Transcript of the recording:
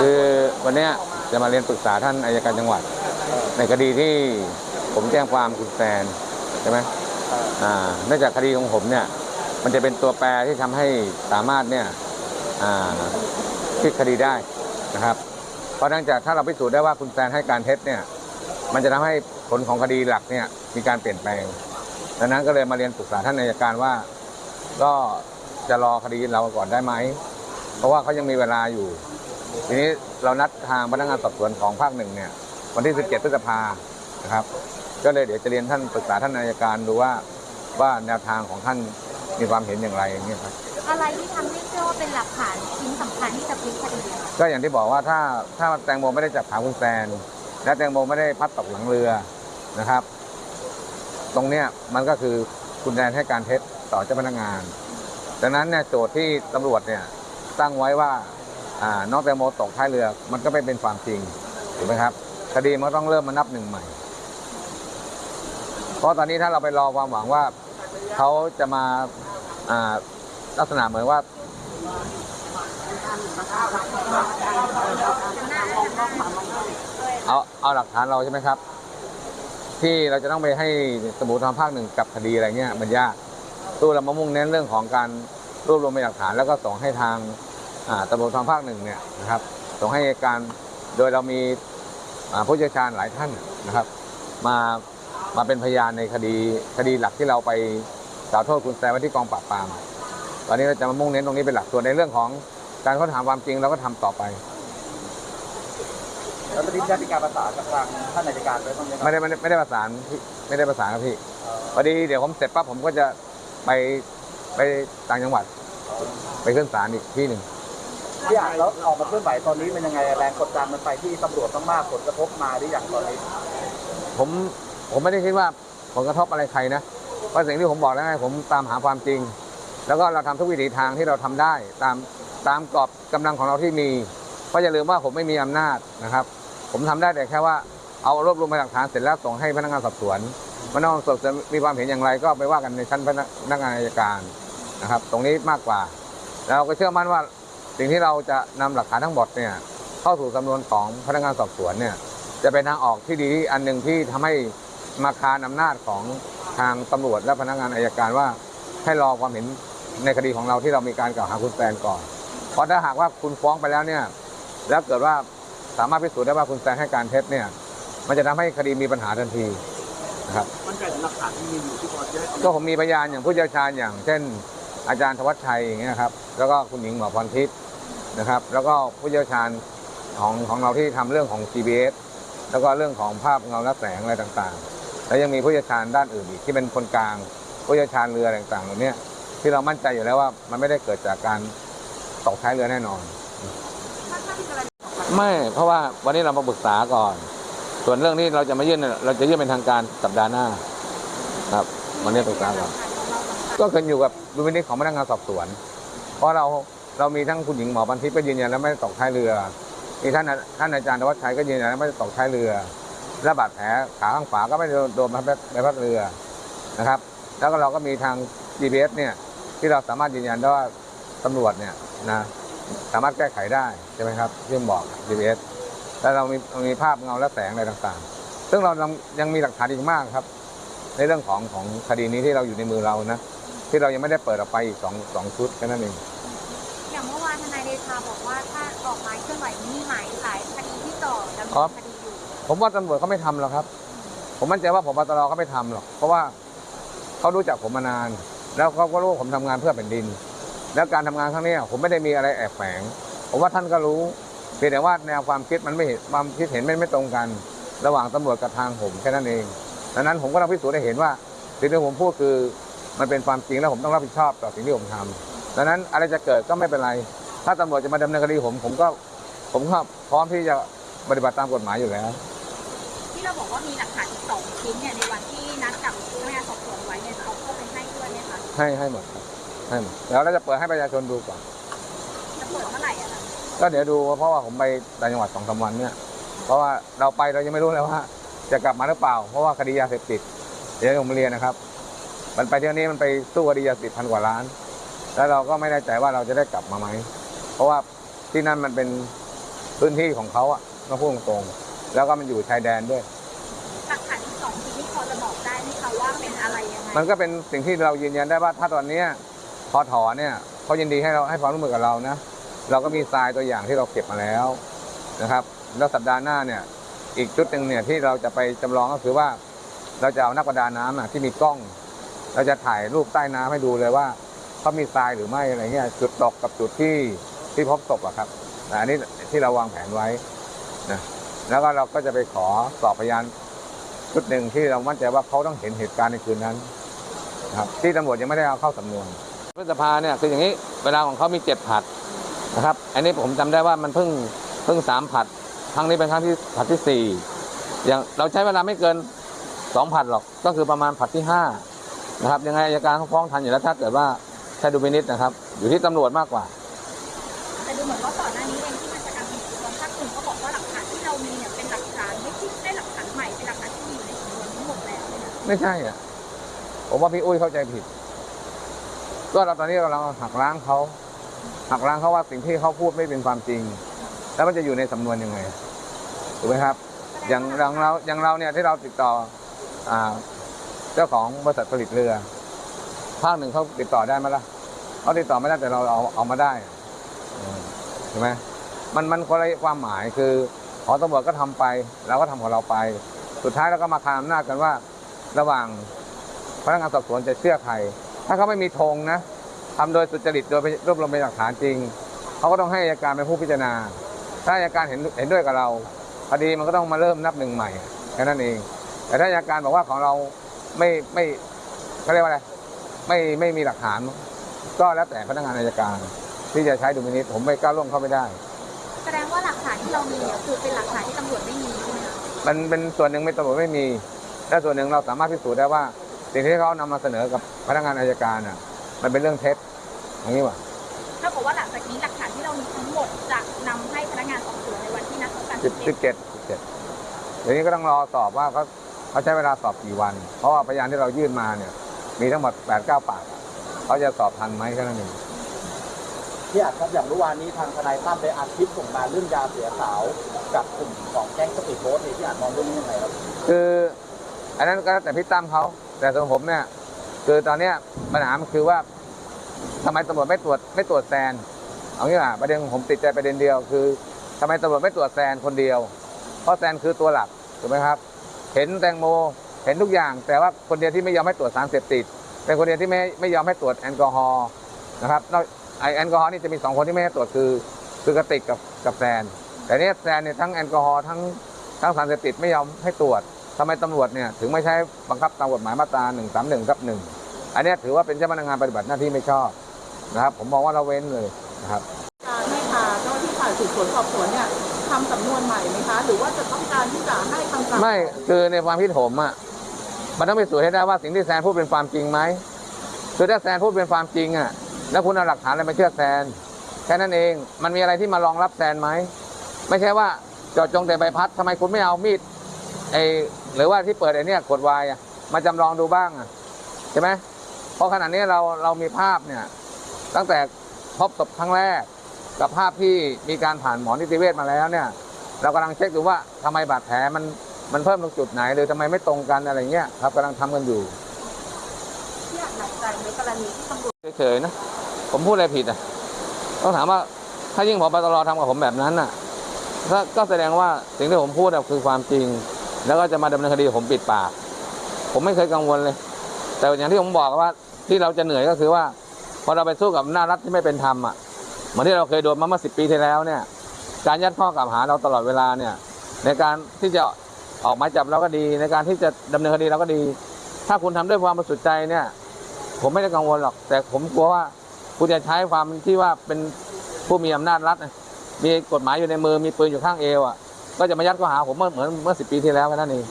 คือวันนี้จะมาเรียนปรึกษาท่านอายการจังหวัด ในคดีที่ผมแจ้งความคุณแซนใช่ไหมเนื่องจากคดีของผมเนี่ย มันจะเป็นตัวแปรที่ทำให้สามารถเนี่ยอ่าพลิกคดีได้นะครับ เพราะนื่องจากถ้าเราพิสูจน์ได้ว่าคุณแซนให้การเท็จเนี่ย มันจะทำให้ผลของคดีหลักเนี่ยมีการเปลี่ยนแปลงดังนั้นก็เลยมาเรียนปรึกษาท่านอายการว่า ก็จะรอคดีเราก่อนได้ไหม เพราะว่าเขายังมีเวลาอยู่ ทีนี้เรานัดทางพนักงานสอบสวนของภาคหนึ่งเนี่ยวันที่ 17 พฤษภานะครับ ก็เลยเดี๋ยวจะเรียนท่านปรึกษาท่านอายการดูว่าว่าแนวทางของท่านมีความเห็นอย่างไรอย่างเงี้ยครับอะไรที่ทำให้เชื่อว่าเป็นหลักฐานชิ้นสำคัญที่จะพลิกคดีอะคะก็อย่างที่บอกว่าถ้าถ้าแตงโมไม่ได้จับขาคุณแซน และแตงโมไม่ได้พัดตกหลังเรือนะครับ ตรงเนี้ยมันก็คือคุณแดนให้การเท็จต่อเจ้าพนักงาน ดังนั้นเนี่ยโจทย์ที่ตำรวจเนี่ยตั้งไว้ว่าอ่า น้องแตงโมตกท้ายเรือ มันก็ไม่เป็นความจริงถูกไหมครับ คดีมันต้องเริ่มมานับหนึ่งใหม่ เพราะตอนนี้ถ้าเราไปรอความหวังว่าเขาจะมาลักษณะเหมือนว่าเอาเอาหลักฐานเราใช่ไหมครับ ที่เราจะต้องไปให้สมุทรทางภาคหนึ่งกับคดีอะไรเงี้ยมันยากตู้เรามามุ่งเน้นเรื่องของการรวบรวมพยานหลักฐาน แล้วก็ส่งให้ทาง ตำรวจทางภาคหนึ่งเนี่ยนะครับส่งให้อัยการโดยเรามีอ่าผู้เชี่ยวชาญหลายท่านนะครับ มามาเป็นพยานในคดีคดีหลักที่เราไปกล่าวโทษคุณแซมไว้ที่กองปราบปรามตอนนี้เราจะมามุ่งเน้นตรงนี้เป็นหลักส่วนในเรื่องของการค้นหาความจริงเราก็ทำต่อไปแล้วตอนนี้ได้มีการประสานกับทางท่านอัยการไว้บ้างไหมครัไม่ได้ไม่ได้ไม่ได้ประสานพี่ไม่ได้ประสานครับพี่พอดีเดี๋ยวผมเสร็จปั๊บผมก็จะไปไปต่างจังหวัด ไปขึ้นศาลอีกที่หนึ่ง ที่อ่านแล้วออกมาเคลื่อนไหวตอนนี้มันยังไงแรงกดดันมันไปที่ตำรวจมากผลกระทบมาหรืออย่างตอนนี้ ผมผมไม่ได้คิดว่าผลกระทบอะไรใครนะเพราะสิ่งที่ผมบอกแล้วไงผมตามหาความจริง แล้วก็เราทำทุกวิถีทางที่เราทำได้ตามตามกรอบกำลังของเราที่มีเพราะอย่าลืมว่าผมไม่มีอำนาจนะครับ ผมทำได้แต่แค่ว่าเอารวบรวมหลักฐานเสร็จแล้วส่งให้พนักงานสอบสวนพนักงานสอบสวนมีความเห็นอย่างไรก็ไปว่ากันในชั้นพนักงานอัยการนะครับ ตรงนี้มากกว่า เราก็เชื่อมั่นว่า สิ่งที่เราจะนำหลักฐานทั้งหมดเนี่ยเข้าสู่สำนวนของพนักงานสอบสวนเนี่ยจะเป็นทางออกที่ดีอันหนึ่งที่ทำให้มาคานอำนาจของทางตำรวจและพนักงานอายการว่าให้รอความเห็นในคดีของเราที่เรามีการกล่าวหาคุณแซนก่อน เพราะถ้าหากว่าคุณฟ้องไปแล้วเนี่ยแล้วเกิดว่าสามารถพิสูจน์ได้ว่าคุณแซนให้การเท็จเนี่ยมันจะทำให้คดีมีปัญหาทันทีนะครับมันใจถึงหลักฐานที่มีอยู่ที่พอจะให้ก็ผมมีพยานอย่างผู้เชี่ยวชาญอย่างเช่นอาจารย์ธวัชชัยอย่างเงี้ยครับ แล้วก็คุณหญิงหมอพรทิพย์ นะครับ แล้วก็ผู้เชี่ยวชาญของของเราที่ทำเรื่องของ GBS แล้วก็เรื่องของภาพเงาและแสงอะไรต่างๆ แล้วยังมีผู้เชี่ยวชาญด้านอื่นอีกที่เป็นคนกลางผู้เชี่ยวชาญเรือต่างๆเหล่านี้ที่เรามั่นใจอยู่แล้วว่ามันไม่ได้เกิดจากการตกท้ายเรือแน่นอน ไม่เพราะว่าวันนี้เรามาปรึกษาก่อน ส่วนเรื่องนี้เราจะมายื่นเนี่ยเราจะยื่นเป็นทางการสัปดาห์หน้า ครับวันนี้ปรึกษาก่อนก็ขึ้นอยู่กับดุลพินิจของพนักงานสอบสวน เพราะเรา เรามีทั้งคุณหญิงหมอพันทิพย์ก็ยืนยันแล้วไม่ได้ตกท้ายเรือ มีท่านท่านอาจารย์ธวัชชัยก็ยืนยันแล้วไม่ได้ตกท้ายเรือและบาดแผลขาข้างขวาก็ไม่ได้โดนใบพัดเรือนะครับ แล้วก็เราก็มีทาง GPS เนี่ยที่เราสามารถยืนยันได้ว่าตำรวจเนี่ยนะสามารถแก้ไขได้ใช่ไหมครับที่ผมบอก GPS แล้วเรามีมีภาพเงาและแสงอะไรต่างๆ ซึ่งเรายังมีหลักฐานอีกมากครับ ในเรื่องของของคดีนี้ที่เราอยู่ในมือเรานะที่เรายังไม่ได้เปิดออกไปอีกสองสองชุดแค่นั้นเอง อย่างเมื่อวานทนายเดชาบอกว่าถ้าออกหมายเคลื่อนไหวมีหมายหลายคดีที่ต่อดำเนินคดีอยู่ผมว่าตำรวจเขาไม่ทำหรอกครับ ผมมั่นใจว่าผมบตรเขาไม่ทำหรอก เพราะว่าเขารู้จักผมมานาน แล้วเขาก็รู้ว่าผมทำงานเพื่อแผ่นดิน แล้วการทำงานครั้งเนี้ยผมไม่ได้มีอะไรแอบแฝง ผมว่าท่านก็รู้เพียงแต่ว่าแนวความคิดมันไม่เห็นความคิดเห็นไม่ไม่ตรงกัน ระหว่างตำรวจกับทางผมแค่นั้นเองดังนั้นผมก็ต้องพิสูจน์ให้เห็นว่าสิ่งที่ผมพูดคือมันเป็นความจริงแล้วผมต้องรับผิดชอบต่อสิ่งที่ผมทำ ดังนั้นอะไรจะเกิดก็ไม่เป็นไร ถ้าตำรวจจะมาดำเนินคดีผม ผมก็ผมก็พร้อมที่จะปฏิบัติตามกฎหมายอยู่แล้ว ที่เราบอกว่ามีหลักฐานอีกสองชิ้นเนี่ยในวันที่นัดกับพนักงานสอบสวนไว้เนี่ยเขาเข้าไปให้ด้วยไหมคะให้ให้หมดครับให้หมดแล้วเราจะเปิดให้ประชาชนดูก่อนจะเปิดเมื่อไหร่อะคะก็เดี๋ยวดูเพราะว่าผมไปต่างจังหวัดสองสามวันเนี่ย เพราะว่าเราไปเรายังไม่รู้เลยว่า จะกลับมาหรือเปล่า เพราะว่าคดียาเสพติดเดี๋ยวผมเรียนนะครับ มันไปเที่ยวนี้มันไปสู้คดียาเสพติดพันกว่าล้าน แล้วเราก็ไม่แน่ใจว่าเราจะได้กลับมาไหม เพราะว่าที่นั่นมันเป็นพื้นที่ของเขาอะก็พูดตรงๆแล้วก็มันอยู่ชายแดนด้วย หลักฐานที่สองชิ้นนี่พอจะบอกได้ไหมคะว่าเป็นอะไรยังไงมันก็เป็นสิ่งที่เรายืนยันได้ว่าถ้าตอนเนี้ยพอถอเนี่ยเขายินดีให้เราให้ความร่วมมือกับเรานะ เราก็มีทรายตัวอย่างที่เราเก็บมาแล้วนะครับ แล้วสัปดาห์หน้าเนี่ยอีกจุดหนึ่งเนี่ยที่เราจะไปจำลองก็คือว่า เราจะเอานักประดาน้ำอะที่มีกล้อง เราจะถ่ายรูปใต้น้ำให้ดูเลยว่า เขามีทรายหรือไม่อะไรเงี้ยจุดตกกับจุดที่ที่พบศพอะครับอันนี้ที่เราวางแผนไว้นะแล้วก็เราก็จะไปขอสอบพยานชุดหนึ่งที่เรามั่นใจว่าเขาต้องเห็นเหตุการณ์ในคืนนั้นนะครับที่ตำรวจยังไม่ได้เอาเข้าสำนวนพฤษภาเนี่ยคืออย่างนี้เวลาของเขามีเจ็ดผัดนะครับ อันนี้ผมจำได้ว่ามันเพิ่งเพิ่งสามผัดครั้งนี้เป็นครั้งที่ผัดที่สี่อย่างเราใช้เวลาไม่เกินสองผัดหรอกก็คือประมาณผัดที่ห้านะครับยังไงอัยการเขาฟ้องทันอยู่แล้วถ้าเกิดว่า ใช้ดุลพินิษนะครับ อยู่ที่ตำรวจมากกว่า แต่ดูเหมือนว่าก่อนหน้านี้เองที่มันจะการสืบสวนภาคหนึ่งก็บอกว่าหลักฐานที่เรามีเนี่ยเป็นหลักฐานไม่ใช่ได้หลักฐานใหม่เป็นหลักฐานที่มีอยู่ในสำนวนทั้งหมดแล้วเนี่ยนะไม่ใช่อะผมว่าพี่อุ้ยเข้าใจผิด ก็เราตอนนี้เราหักล้างเขาหักล้างเขาว่าสิ่งที่เขาพูดไม่เป็นความจริง แล้วมันจะอยู่ในสำนวนยังไงถูกไหมครับ อย่างอย่างเราอย่างเราเนี่ยที่เราติดต่ออ่าเจ้าของบริษัทผลิตเรือ ภาคหนึ่งเขาติดต่อได้ไหมล่ะเขาติดต่อไม่ได้แต่เราเอาเอามาได้อืมใช่ไหมมันมันคนละความหมายคือขอตำรวจก็ทำไปเราก็ทำของเราไป สุดท้ายเราก็มาคานอำนาจกันว่า ระหว่างพนักงานสอบสวนจะเชื่อใคร ถ้าเขาไม่มีธงนะทำโดยสุจริตโดยรวบรวมเป็นหลักฐานจริง เขาก็ต้องให้อัยการเป็นผู้พิจารณา ถ้าอัยการเห็นเห็นด้วยกับเราคดีมันก็ต้องมาเริ่มนับหนึ่งใหม่แค่นั้นเอง แต่ถ้าอัยการบอกว่าของเราไม่ไม่เขาเรียกว่าอะไร ไม่ไม่มีหลักฐาน ก็แล้วแต่พนักงานอัยการ ที่จะใช้ดุลพินิจผมไม่กล้าล่วงเข้าไม่ได้ แสดงว่าหลักฐานที่เรามีเนี่ยคือเป็นหลักฐานที่ตำรวจไม่มีใช่ไหมคะมันเป็นส่วนหนึ่งไม่ตำรวจไม่มี และส่วนหนึ่งเราสามารถพิสูจน์ได้ว่า สิ่งที่เขานำมาเสนอกับพนักงานอัยการอะ มันเป็นเรื่องเท็จอย่างนี้ว่ะถ้าบอกว่าหลังจากนี้หลักฐานที่เรามีทั้งหมดจะนำให้พนักงานสอบสวนในวันที่นัดพบกันสิบสิบเจ็ดสิบเจ็ดเดี๋ยวนี้ก็ต้องรอสอบว่าเขาเขาใช้เวลาสอบกี่วัน เพราะว่าพยานที่เรายื่นมาเนี่ย มีทั้งหมดแปดเก้าปากเขาจะสอบทันไหมแค่นั้นเองที่อาจครับอย่างเมื่อวานนี้ทางทนายตั้มได้อัดคลิปส่งมาเรื่องยาเสียสาวกับกลุ่มของแก๊งสปีดโบ๊ทเนี่ยที่อาจมองเรื่องนี้ยังไงครับคือ อันนั้นก็แล้วแต่พี่ตั้มเขาแต่ส่วนผมเนี่ย คือตอนเนี้ยปัญหามันคือว่าทำไมตำรวจไม่ตรวจไม่ตรวจแซนเอางี้ว่าประเด็นของผมติดใจประเด็นเดียว คือทำไมตำรวจไม่ตรวจแซนคนเดียว เพราะแซนคือตัวหลักถูกไหมครับ เห็นแตงโม เห็นทุกอย่าง แต่ว่าคนเดียวที่ไม่ยอมให้ตรวจสารเสพติด เป็นคนเดียวที่ไม่ไม่ยอมให้ตรวจแอลกอฮอล์นะครับนอกไอแอลกอฮอล์นี่จะมีสองคนที่ไม่ให้ตรวจคือคือกระติกกับกับแซน แต่เนี่ยแซนเนี่ยทั้งแอลกอฮอล์ทั้งทั้งสารเสพติดไม่ยอมให้ตรวจทำไมตำรวจเนี่ยถึงไม่ใช้บังคับตามกฎหมายมาตรา1 3 1ทับหนึ่งอันเนี้ยถือว่าเป็นเจ้าพนักงานปฏิบัติหน้าที่ไม่ชอบนะครับ ผมมองว่าเราเว้นเลยนะครับการให้ทางเจ้าหน้าที่ฝ่ายสืบสวนสอบสวนเนี่ยทำสำนวนใหม่ไหมคะ หรือว่าจะต้องการที่จะให้คำสั่งไม่คือในความคิดผมอะ มันต้องไปสูจให้ได้ว่าสิ่งที่แซนพูดเป็นความจริงไหมคือถ้าแซนพูดเป็นความจริงอะ แล้วคุณเอาหลักฐานอะไรมาเชื่อแซนแค่นั้นเองมันมีอะไรที่มารองรับแซนไหมไม่ใช่ว่าจาะจงแต่ใบพัดทำไมคุณไม่เอามีดไอหรือว่าที่เปิดไอเนี้ยขวดวน์อะมาจำลองดูบ้างอะใช่ไหมเพราะขณะนี้เราเรามีภาพเนี่ย ตั้งแต่พบศพครั้งแรก กับภาพที่มีการผ่านหมอนิติเวชมาแล้วเนี่ย เรากำลังเช็คดูว่าทำไมบาดแผลมัน มันเพิ่มตรงจุดไหนหรือทำไมไม่ตรงกันอะไรเงี้ยครับกำลังทำกันอยู่ที่อาจหนักใจในกรณีที่ตำรวจเฉยๆนะผมพูดอะไรผิดอะต้องถามว่าถ้ายิ่งพบตรทำกับผมแบบนั้นน่ะก็ก็แสดงว่าสิ่งที่ผมพูดอะคือความจริง แล้วก็จะมาดำเนินคดีผมปิดปาก ผมไม่เคยกังวลเลย แต่อย่างที่ผมบอกว่าที่เราจะเหนื่อยก็คือว่า พอเราไปสู้กับหน้าจรัฐที่ไม่เป็นธรรมอะเหมือนที่เราเคยโดนมาเมื่อสิปีที่แล้วเนี่ย การยัดข้อกล่าวหาเราตลอดเวลาเนี่ย ในการที่จะ ออกหมายจับเราก็ดีในการที่จะดำเนินคดีเราก็ดี ถ้าคุณทำด้วยความบริสุทธิ์ใจเนี่ย ผมไม่ได้กังวลหรอก แต่ผมกลัวว่าคุณจะใช้ความที่ว่าเป็นผู้มีอำนาจรัฐมีกฎหมายอยู่ในมือมีปืนอยู่ข้างเอวอะก็จะมายัดข้อหาผมเมื่อเหมือนเมื่อสิปีที่แล้วแค่นั้นเอง